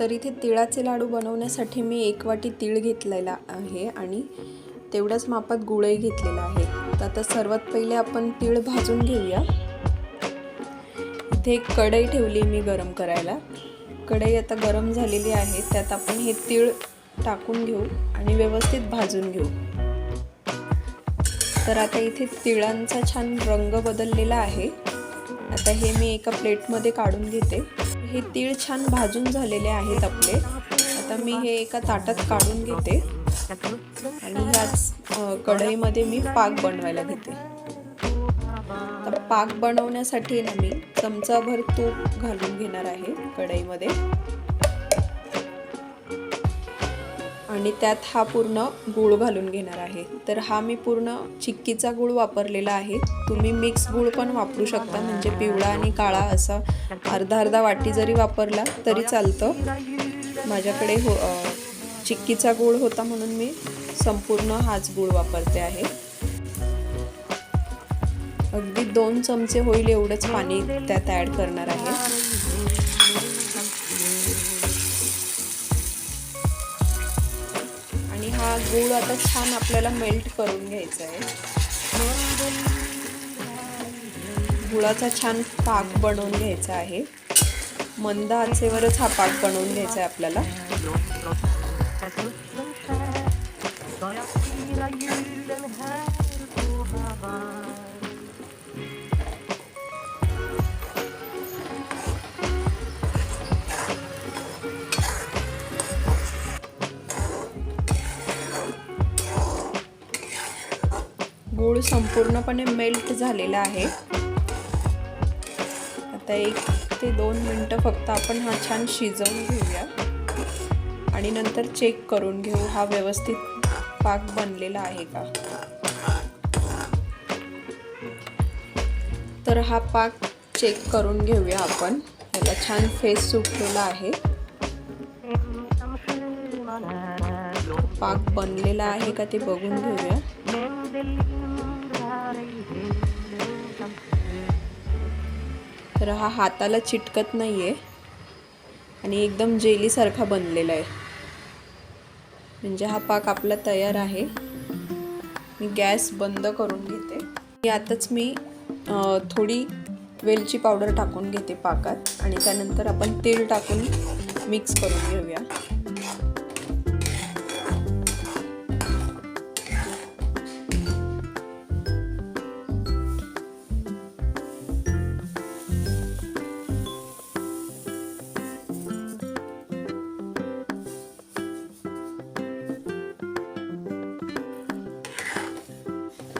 तर इथे तिळाचे लाडू बनवण्यासाठी मी एक वाटी तीळ घेतलेला आहे आणि तेवढ्याच मापात गुळही घेतलेला आहे. तर आता सर्वात पहिले आपण तीळ भाजून घेऊया. इथे एक कढई ठेवली मी गरम करायला. कढई आता गरम झालेली आहे त्यात आपण हे तीळ टाकून घेऊ आणि व्यवस्थित भाजून घेऊ. तर आता इथे तिळांचा छान रंग बदललेला आहे. आता हे मी एका प्लेटमध्ये काढून घेते. हे तीळ छान भाजून झालेले आहेत आपले. आता मी हे एका ताटात काढून घेते. आणि ह्याच कढईमध्ये मी पाक बनवायला घेते. तर पाक बनवण्यासाठी ना मी चमचाभर तूप घालून घेणार आहे कढईमध्ये. आणि त्यात हा पूर्ण गूळ घालून घेणार आहे. तर हा मी पूर्ण चिक्कीचा गूळ वापरलेला आहे. तुम्ही मिक्स गूळ पण वापरू शकता म्हणजे पिवळा आणि काळा असा अर्धा अर्धा वाटी जरी वापरला तरी चालतं. माझ्याकडे हो चिक्कीचा गूळ होता म्हणून मी संपूर्ण हाच गूळ वापरते आहे. अगदी दोन चमचे होईल एवढंच पाणी त्यात ॲड करणार आहे. गूळ आता छान आपल्याला मेल्ट करून घ्यायचं आहे गुळाचा छान पाक बनवून घ्यायचा आहे. मंद आचेवरच हा पाक बनवून घ्यायचा आहे आपल्याला. गूळ संपूर्णपणे मेल्ट झालेला आहे. आता एक ते दोन मिनटं फक्त आपण हा छान शिजवून घेऊया. आणि नंतर चेक करून घेऊ हा व्यवस्थित पाक बनलेला आहे का. तर हा पाक चेक करून घेऊया आपण. त्याला छान फेस सुटलेला आहे. पाक बनलेला आहे का ते बघून घेऊया. तर हा हाताला चिटकत नाही आहे आणि एकदम जेलीसारखा बनलेला आहे. म्हणजे हा पाक आपला तयार आहे. मी गॅस बंद करून घेते. यातच मी थोडी वेलची पावडर टाकून घेते पाकात. आणि त्यानंतर आपण तेल टाकून मिक्स करून घेऊया.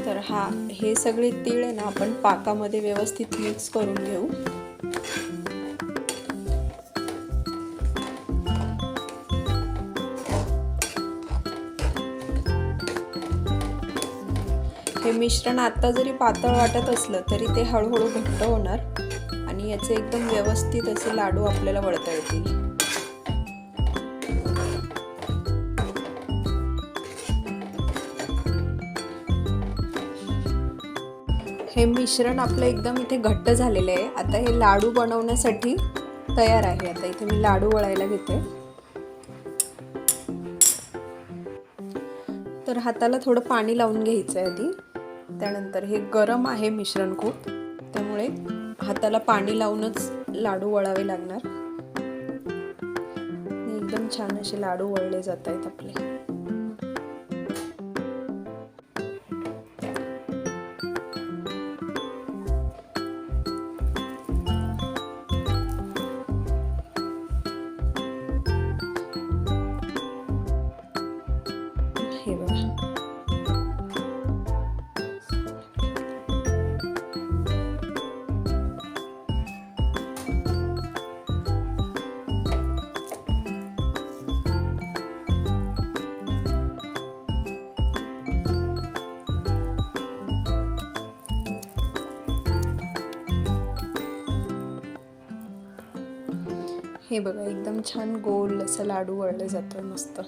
तर हा हे सगळे तीळ आहे ना आपण पाकामध्ये व्यवस्थित मिक्स करून घेऊ. हे मिश्रण आता जरी पातळ वाटत असलं तरी ते हळूहळू घट्ट होणार आणि याचे एकदम व्यवस्थित असे लाडू आपल्याला वळता येतील. हे मिश्रण आपलं एकदम इथे घट्ट झालेलं आहे. आता हे लाडू बनवण्यासाठी तयार आहे. आता इथे मी लाडू वळायला घेते. तर हाताला थोडं पाणी लावून घ्यायचं आहे आधी. त्यानंतर हे गरम आहे मिश्रण खूप. त्यामुळे हाताला पाणी लावूनच लाडू वळावे लागणार. एकदम छान असे लाडू वळले जात आहेत आपले. हे बघा हे बघा एकदम छान गोल असं लाडू वळलं जातं मस्त.